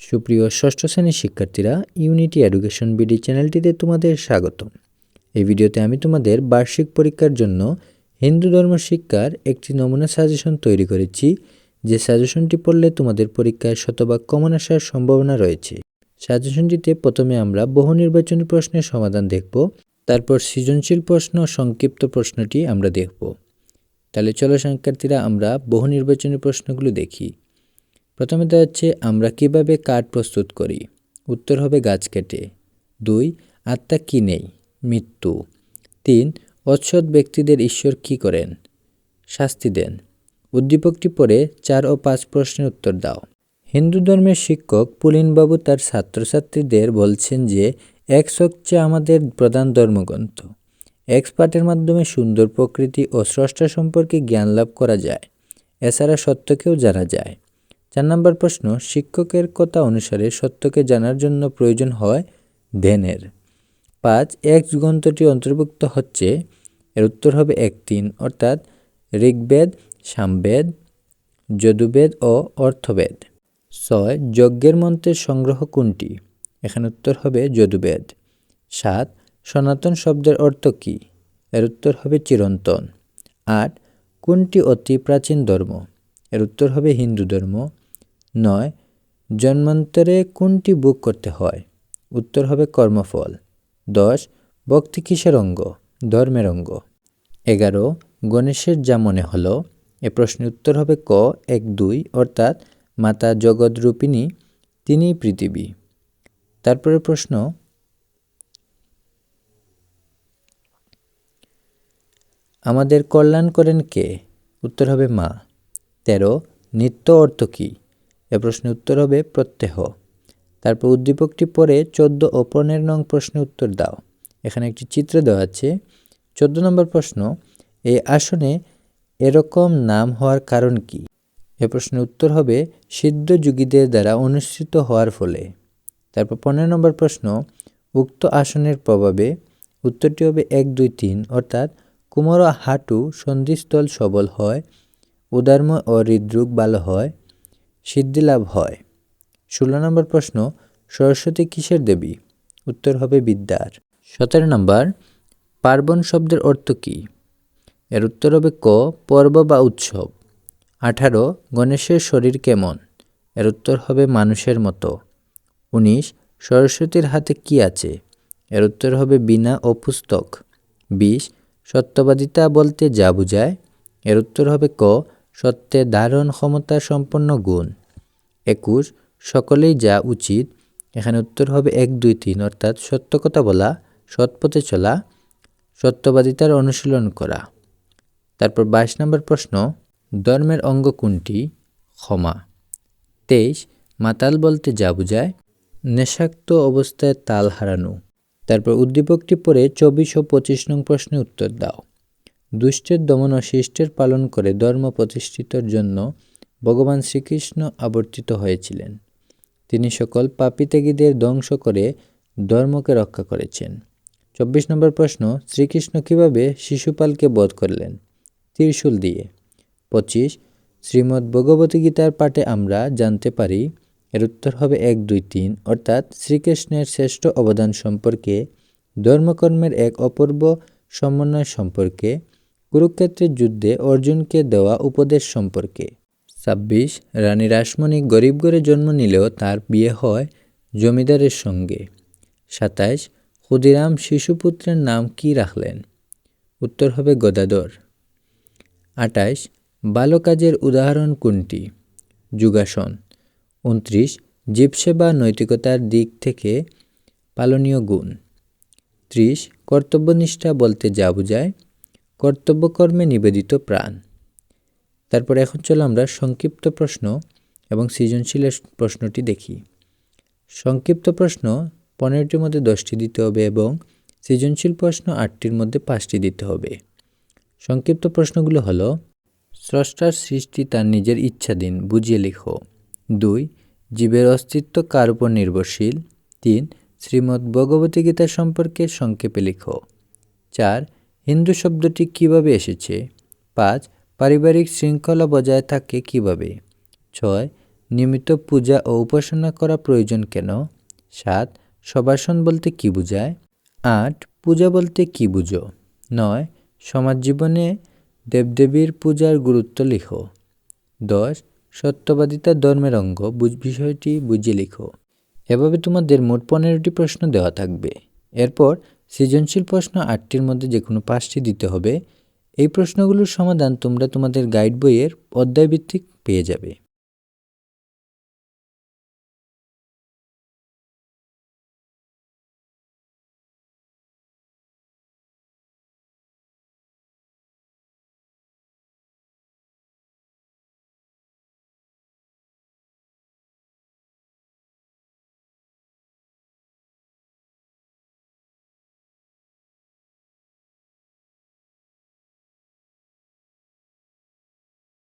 সুপ্রিয় ষষ্ঠ শ্রেণির শিক্ষার্থীরা ইউনিটি এডুকেশন বিডি চ্যানেলটিতে তোমাদের স্বাগত এই ভিডিওতে আমি তোমাদের বার্ষিক পরীক্ষার জন্য হিন্দু ধর্ম শিক্ষার একটি নমুনা সাজেশন তৈরি করেছি, যে সাজেশনটি পড়লে তোমাদের পরীক্ষায় শতভাগ কমন আসার সম্ভাবনা রয়েছে। সাজেশনটিতে প্রথমে আমরা বহু নির্বাচনী প্রশ্নের সমাধান দেখব, তারপর সৃজনশীল প্রশ্ন সংক্ষিপ্ত প্রশ্নটি আমরা দেখব। তাহলে চলো, শিক্ষার্থীরা, আমরা বহু নির্বাচনী প্রশ্নগুলো দেখি। প্রথমে দেওয়া হচ্ছে, আমরা কীভাবে কাঠ প্রস্তুত করি? উত্তর হবে, গাছ কেটে। দুই, আত্মা কি নেই? মৃত্যু। তিন, অসৎ ব্যক্তিদের ঈশ্বর কি করেন? শাস্তি দেন। উদ্দীপকটি পড়ে চার ও পাঁচ প্রশ্নের উত্তর দাও। হিন্দু ধর্মের শিক্ষক পুলিনবাবু তার ছাত্রছাত্রীদের বলছেন যে, এক্স হচ্ছে আমাদের প্রধান ধর্মগ্রন্থ। এক্স পাঠের মাধ্যমে সুন্দর প্রকৃতি ও স্রষ্টা সম্পর্কে জ্ঞান লাভ করা যায়। এছাড়া সত্যকেও জানা যায়। চার নম্বর প্রশ্ন, শিক্ষকের কথা অনুসারে সত্যকে জানার জন্য প্রয়োজন হয় ধ্যানের। পাঁচ, এক গ্রন্থটি অন্তর্ভুক্ত হচ্ছে, এর উত্তর হবে এক তিন, অর্থাৎ ঋগ্বেদ, সামবেদ, যদুবেদ ও অর্থবেদ। ছয়, যজ্ঞের মন্ত্রের সংগ্রহ কোনটি? এখানে উত্তর হবে যদুবেদ। সাত, সনাতন শব্দের অর্থ কী? এর উত্তর হবে চিরন্তন। আট, কোনটি অতি প্রাচীন ধর্ম? এর উত্তর হবে হিন্দু ধর্ম। নয়, জন্মান্তরে কোনটি বুক করতে হয়? উত্তর হবে কর্মফল। দশ, ভক্তি কিসের অঙ্গ? ধর্মের অঙ্গ। এগারো, গণেশের যা মনে হলো? এ প্রশ্নের উত্তর হবে ক, এক, দুই, অর্থাৎ মাতা জগৎরূপিণী, তিনিই পৃথিবী। তারপরে প্রশ্ন, আমাদের কল্যাণ করেন কে? উত্তর হবে মা। তেরো, নিত্য অর্থ কী? এ প্রশ্নের উত্তর হবে প্রত্যহ। তারপর উদ্দীপকটি পরে চোদ্দ ও পনেরো নং প্রশ্নের উত্তর দাও। এখানে একটি চিত্র দেওয়া আছে। চোদ্দ নম্বর প্রশ্ন এই আসনে এরকম নাম হওয়ার কারণ কি? এ প্রশ্নের উত্তর হবে সিদ্ধ যুগীদের দ্বারা অনুষ্ঠিত হওয়ার ফলে। তারপর পনেরো নম্বর প্রশ্ন, উক্ত আসনের প্রভাবে উত্তরটি হবে এক, দুই, তিন, অর্থাৎ কুমোর হাঁটু সন্ধিস্থল সবল হয় উদার্ম ও হৃদরোগ ভালো হয় সিদ্ধিলাভ হয়। ষোলো নম্বর প্রশ্ন, সরস্বতী কিসের দেবী? উত্তর হবে বিদ্যার। সতেরো নম্বর, পার্বণ শব্দের অর্থ কী? এর উত্তর হবে ক, পর্ব বা উৎসব। আঠারো, গণেশের শরীর কেমন? এর উত্তর হবে মানুষের মতো। উনিশ, সরস্বতীর হাতে কি আছে? এর উত্তর হবে বিনা ও পুস্তক। বিশ, সত্যবাদিতা বলতে যা বুঝায়। এর উত্তর হবে ক সত্যের ধারণ ক্ষমতা সম্পন্ন গুণ। একুশ, সকলেই যা উচিত, এখানে উত্তর হবে এক, দুই, তিন, অর্থাৎ সত্য কথা বলা, সৎ পথে চলা, সত্যবাদিতার অনুশীলন করা। তারপর বাইশ নম্বর প্রশ্ন, ধর্মের অঙ্গ কোনটি? ক্ষমা। তেইশ, মাতাল বলতে যা বোঝায়, নেশাক্ত অবস্থায় তাল হারানো। তারপর উদ্দীপকটি পড়ে চব্বিশ ও পঁচিশ নং প্রশ্নের উত্তর দাও। দুষ্টের দমন ও শিষ্টের পালন করে ধর্ম প্রতিষ্ঠিতর জন্য ভগবান শ্রীকৃষ্ণ আবর্তিত হয়েছিলেন। তিনি সকল পাপী ত্যাগীদের ধ্বংস করে ধর্মকে রক্ষা করেছেন। চব্বিশ নম্বর প্রশ্ন, শ্রীকৃষ্ণ কীভাবে শিশুপালকে বধ করলেন? ত্রিশূল দিয়ে। পঁচিশ, শ্রীমদ্ ভগবতী গীতার পাঠে আমরা জানতে পারি, এর উত্তর হবে এক, দুই, তিন, অর্থাৎ শ্রীকৃষ্ণের শ্রেষ্ঠ অবদান সম্পর্কে, ধর্মকর্মের এক অপূর্ব সমন্বয় সম্পর্কে কুরুক্ষেত্রের যুদ্ধে অর্জুনকে দেওয়া উপদেশ সম্পর্কে। ছাব্বিশ, রানী রাসমণি গরিব ঘরে জন্ম নিলেও তার বিয়ে হয় জমিদারের সঙ্গে। সাতাইশ, ক্ষুদিরাম শিশুপুত্রের নাম কি রাখলেন? উত্তর হবে গদাধর। আটাইশ বালকাজের উদাহরণ কোনটি? যুগাসন। উনত্রিশ, জীবসেবা নৈতিকতার দিক থেকে পালনীয় গুণ। ত্রিশ, কর্তব্যনিষ্ঠা বলতে যা বোঝায় কর্তব্যকর্মে নিবেদিত প্রাণ। তারপর এখন চলো আমরা সংক্ষিপ্ত প্রশ্ন এবং সৃজনশীলের প্রশ্নটি দেখি। সংক্ষিপ্ত প্রশ্ন, পনেরোটির মধ্যে দশটি দিতে হবে এবং সৃজনশীল প্রশ্ন আটটির মধ্যে পাঁচটি দিতে হবে। সংক্ষিপ্ত প্রশ্নগুলো হলো, স্রষ্টার সৃষ্টি তার নিজের ইচ্ছাধীন, বুঝিয়ে লিখো। দুই, জীবের অস্তিত্ব কার উপর নির্ভরশীল? তিন, শ্রীমদ্ ভগবতী গীতা সম্পর্কে সংক্ষেপে লিখো। চার হিন্দু শব্দটি কীভাবে এসেছে? পাঁচ, পারিবারিক শৃঙ্খলা বজায় থাকে কীভাবে? ছয়, নিয়মিত পূজা ও উপাসনা করা প্রয়োজন কেন? সাত সবাসন বলতে কী বোঝায়? আট, পূজা বলতে কী বুঝো? নয় সমাজ জীবনে দেবদেবীর পূজার গুরুত্ব লিখো। দশ, সত্যবাদিতা ধর্মের অঙ্গ বিষয়টি বুঝে লিখো। এভাবে তোমাদের মোট পনেরোটি প্রশ্ন দেওয়া থাকবে। এরপর সৃজনশীল প্রশ্ন আটটির মধ্যে যে কোনো পাঁচটি দিতে হবে। এই প্রশ্নগুলোর সমাধান তোমরা তোমাদের গাইড বইয়ের অধ্যায়ভিত্তিক পেয়ে যাবে।